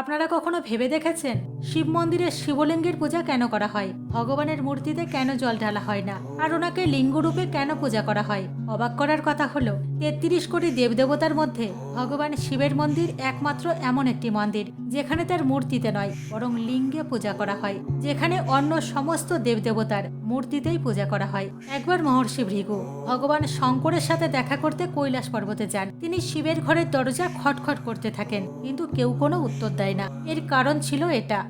আপনারা কখনো ভেবে দেখেছেন? শিব মন্দিরে শিবলিঙ্গের পূজা কেন করা হয়? ভগবানের মূর্তিতে কেন জল ঢালা হয় না? আর ওনাকে লিঙ্গরূপে কেন পূজা করা হয়? অবাক করার কথা হলো, তেত্রিশ কোটি দেবদেবতার মধ্যে ভগবান শিবের মন্দির একমাত্র এমন একটি মন্দির, যেখানে তার মূর্তিতে নয়, বরং লিঙ্গে পূজা করা হয়, যেখানে অন্য সমস্ত দেবদেবতার মূর্তিতেই পূজা করা হয়। একবার মহর্ষি ভৃগু, ভগবান শঙ্করের সাথে দেখা করতে কৈলাস পর্বতে যান। তিনি শিবের ঘরের দরজা খটখট করতে থাকেন, কিন্তু কেউ কোনো উত্তর দেয় না। এর কারণ ছিল এটা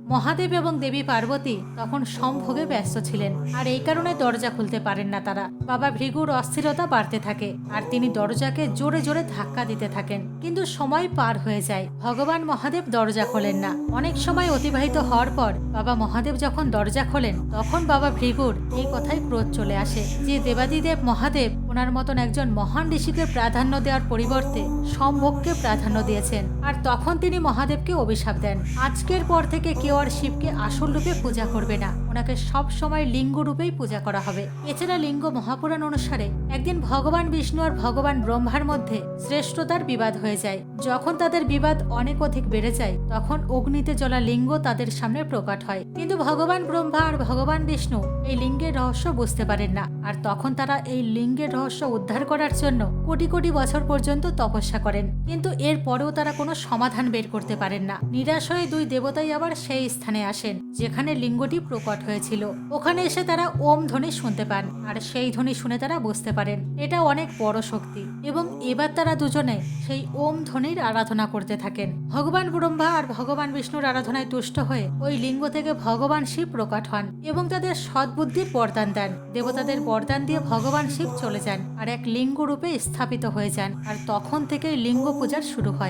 মহাদেব এবং দেবী পার্বতী তখন সম্ভোগে ব্যস্ত ছিলেন, আর এই কারণে দরজা খুলতে পারেন না তারা। বাবা ভৃগুর অস্থিরতা বাড়তে থাকে, আর তিনি দরজাকে জোরে জোরে ধাক্কা দিতে থাকেন। কিন্তু সময় পার হয়ে যায়, ভগবান মহাদেব দরজা খোলেন না। অনেক সময় অতিবাহিত হওয়ার পর বাবা মহাদেব যখন দরজা খোলেন, তখন বাবা ভৃগুর এই কথাই ক্রোধ চলে আসে যে দেবাদিদেব মহাদেব ওনার মতন একজন মহান ঋষিকে প্রাধান্য দেওয়ার পরিবর্তে সম্ভোগকে প্রাধান্য দিয়েছেন, আর তখন তিনি মহাদেবকে অভিশাপ দেন। আজকের পর থেকে কেউ আর শিবকে আসল রূপে পূজা করবে না। ওনাকে সব সময় লিঙ্গ রূপেই পূজা করা হবে। এছাড়া লিঙ্গ মহাপুরাণ অনুসারে একদিন ভগবান বিষ্ণু আর ভগবান ব্রহ্মার মধ্যে শ্রেষ্ঠতার বিবাদ হয়ে যায়। যখন তাদের বিবাদ অনেক অধিক বেড়ে যায়, তখন অগ্নিতে জ্বলা লিঙ্গ তাদের সামনে প্রকট হয়। কিন্তু ভগবান ব্রহ্মা আর ভগবান বিষ্ণু এই লিঙ্গের রহস্য বুঝতে পারেন না। আর তখন তারা এই লিঙ্গের রহস্য উদ্ধার করার জন্য কোটি কোটি বছর পর্যন্ত তপস্যা করেন। কিন্তু এর পরেও তারা কোনো সমাধান বের করতে পারেন না। নিরাশ হয়ে দুই দেবতাই আবার সেই স্থানে আসেন, যেখানে লিঙ্গটি প্রকট হয়েছিল। ওখানে এসে তারা ওম ধ্বনি শুনতে পান, আর সেই ধ্বনি শুনে তারা বুঝতে পারেন, এটা অনেক বড় শক্তি। এবং এবার তারা দুজনে সেই ওম ধ্বনির আরাধনা করতে থাকেন। ভগবান ব্রহ্মা আর ভগবান বিষ্ণুর আরাধনায় তুষ্ট হয়ে ওই লিঙ্গ থেকে ভগবান শিব প্রকট হন এবং তাদের সদ্বুদ্ধির বরদান দেন। দেবতাদের বরদান দিয়ে ভগবান শিব চলে যান, আর এক লিঙ্গ রূপে স্থাপিত হয়ে যান, আর তখন থেকেই লিঙ্গ পূজার শুরু হয়।